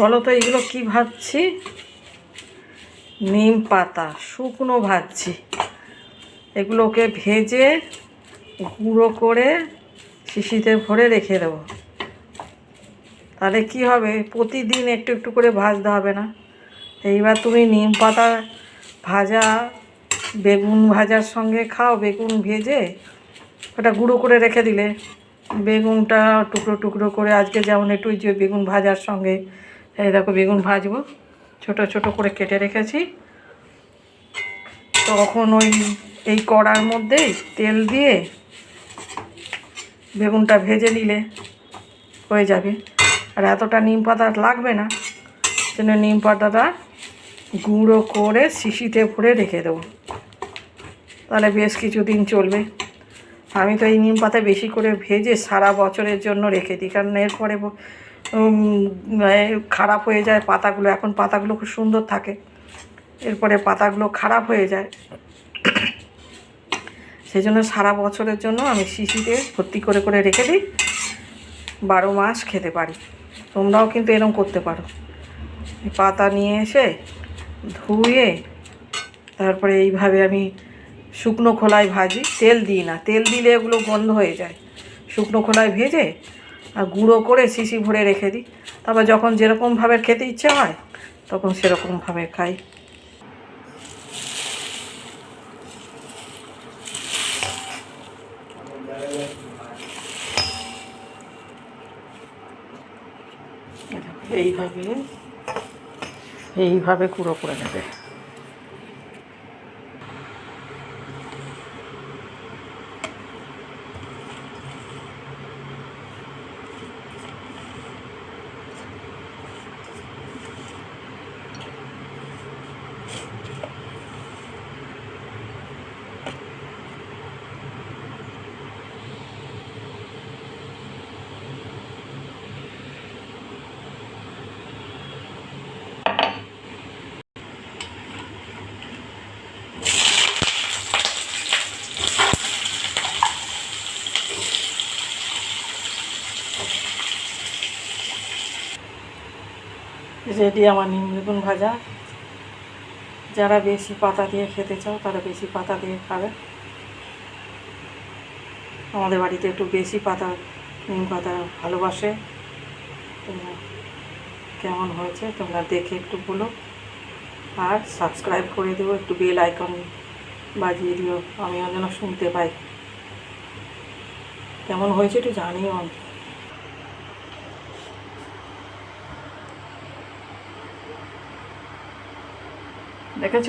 বলো তো, এগুলো কি ভাবছি নিম পাতা, শুকনো ভাজছি। এগুলোকে ভেজে গুঁড়ো করে শিশিতে ভরে রেখে দেবো। তাহলে কি হবে? প্রতিদিন একটু একটু করে ভাজতে হবে না? এইবার তুমি নিম পাতা ভাজা, বেগুন ভাজার সঙ্গে খাও, বেগুন ভেজে ওটা গুঁড়ো করে রেখে দিলে। বেগুনটা টুকরো টুকরো করে আজকে যেমন একটু যে বেগুন ভাজার সঙ্গে এই দেখো বেগুন ভাজবো। ছোট ছোট করে কেটে রেখেছি। তখন ওই, এই কড়ার মধ্যেই তেল দিয়ে বেগুনটা ভেজে নিলে হয়ে যাবে। আর এতটা নিম পাতা লাগবে না। জন্য নিম পাতাটা গুঁড়ো করে শিশিতে ভরে রেখে দেবো। তাহলে বেশ কিছুদিন চলবে। আমি তো এই নিম পাতা বেশি করে ভেজে সারা বছরের জন্য রেখে দিই। কারণ এরপরে খারাপ হয়ে যায় পাতাগুলো। এখন পাতাগুলো খুব সুন্দর থাকে। এরপরে পাতাগুলো খারাপ হয়ে যায়। সেই জন্য সারা বছরের জন্য আমি শিশিতে ভর্তি করে করে রেখে দিই। বারো মাস খেতে পারি। তোমরাও কিন্তু এরকম করতে পারো। পাতা নিয়ে এসে ধুয়ে তারপরে এইভাবে আমি শুকনো খোলায় ভাজি। তেল দিই না। তেল দিলে এগুলো গন্ধ হয়ে যায়। শুকনো খোলায় ভেজে আর গুঁড়ো করে শিশি ভরে রেখে দিই। তারপর যখন যেরকমভাবে খেতে ইচ্ছে হয়, তখন সেরকমভাবে খাই। এইভাবে এইভাবে গুঁড়ো করে নেবে। রেডি আমার নিম বেগুন ভাজা। যারা বেশি পাতা দিয়ে খেতে চাও, তারা বেশি পাতা দিয়ে খাবে। আমাদের বাড়িতে একটু বেশি পাতা, নিম পাতা ভালোবাসে। তোমরা কেমন হয়েছে, তোমরা দেখে একটু বলো। আর সাবস্ক্রাইব করে দেবো একটু বেল আইকন বাজিয়ে দিও। আমিও যেন শুনতে পাই। কেমন হয়েছে একটু জানিও। দেখেছ?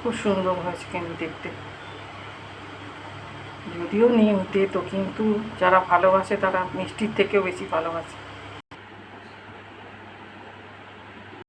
খুব সুন্দর হয়েছে কিন্তু দেখতে। যদিও নিম তো কিন্তু যারা ভালোবাসে তারা মিষ্টির থেকেও বেশি ভালোবাসে।